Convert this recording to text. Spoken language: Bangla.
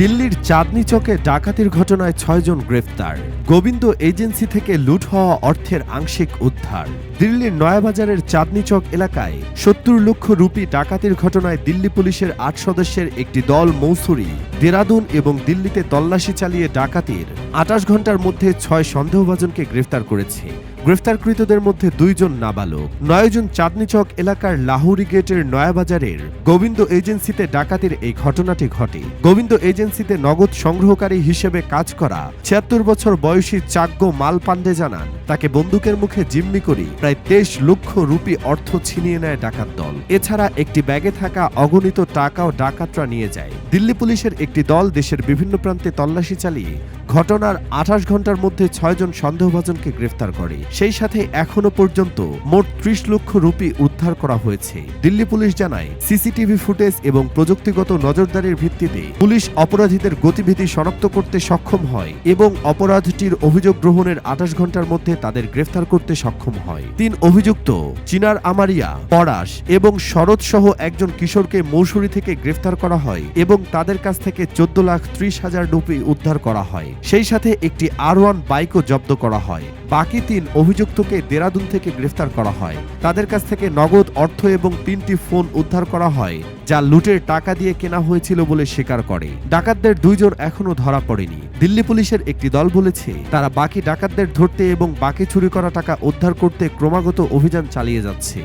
দিল্লির চাঁদনি চকে ডাকাতির ঘটনায় ছয়জন গ্রেফতার। গোবিন্দ এজেন্সি থেকে লুট হওয়া অর্থের আংশিক উদ্ধার। দিল্লির নয়াবাজারের চাঁদনি চক এলাকায় সত্তর লক্ষ রুপি ডাকাতির ঘটনায় দিল্লি পুলিশের আট সদস্যের একটি দল মৌসুরি, দেরাদুন এবং দিল্লিতে তল্লাশি চালিয়ে ডাকাতির আটাশ ঘণ্টার মধ্যে ছয় সন্দেহভাজনকে গ্রেফতার করেছে। গ্রেফতারকৃতদের মধ্যে দুইজন নাবালক। নয়জন চাঁদনিচক এলাকার লাহুরি গেটের নয়াবাজারের গোবিন্দ এজেন্সিতে ডাকাতির এই ঘটনাটি ঘটে। গোবিন্দ এজেন্সিতে নগদ সংগ্রহকারী হিসেবে কাজ করা ছিয়াত্তর বছর বয়সী চাগ্য মাল পান্ডে জানান, তাকে বন্দুকের মুখে জিম্মি করি প্রায় তেইশ লক্ষ রুপি অর্থ ছিনিয়ে নেয় ডাকাত দল। এছাড়া একটি ব্যাগে থাকা অগণিত টাকাও ডাকাতরা নিয়ে যায়। দিল্লি পুলিশের একটি দল দেশের বিভিন্ন প্রান্তে তল্লাশি চালিয়ে ঘটনার আঠাশ ঘণ্টার মধ্যে ছয়জন সন্দেহভাজনকে গ্রেফতার করে। সেই সাথে এখনও পর্যন্ত মোট ত্রিশ লক্ষ রুপি উদ্ধার করা হয়েছে। দিল্লি পুলিশ জানায়, সিসিটিভি ফুটেজ এবং প্রযুক্তিগত নজরদারির ভিত্তিতে পুলিশ অপরাধীদের গতিবিধি শনাক্ত করতে সক্ষম হয় এবং অপরাধটির অভিযোগ গ্রহণের আঠাশ ঘণ্টার মধ্যে তাদের গ্রেফতার করতে সক্ষম হয়। তিন অভিযুক্ত, চিনার আমারিয়া, পরাশ এবং শরৎ সহ একজন কিশোরকে মৌসুরি থেকে গ্রেফতার করা হয় এবং তাদের কাছ থেকে চোদ্দ লাখ ত্রিশ হাজার রুপি উদ্ধার করা হয়। সেই সাথে একটি আর ওয়ান বাইকও জব্দ করা হয়। বাকি তিন অভিযুক্তকে দেরাদুন থেকে গ্রেফতার করা হয়। তাদের কাছ থেকে নগদ অর্থ এবং তিনটি ফোন উদ্ধার করা হয়। যা লুটের টাকা দিয়ে কেনা হয়েছিল বলে স্বীকার করে। ডাকাতদের দুইজন এখনও ধরা পড়েনি। দিল্লি পুলিশের একটি দল বলেছে, তারা বাকি ডাকাতদের ধরতে এবং বাকি চুরি করা টাকা উদ্ধার করতে ক্রমাগত অভিযান চালিয়ে যাচ্ছে।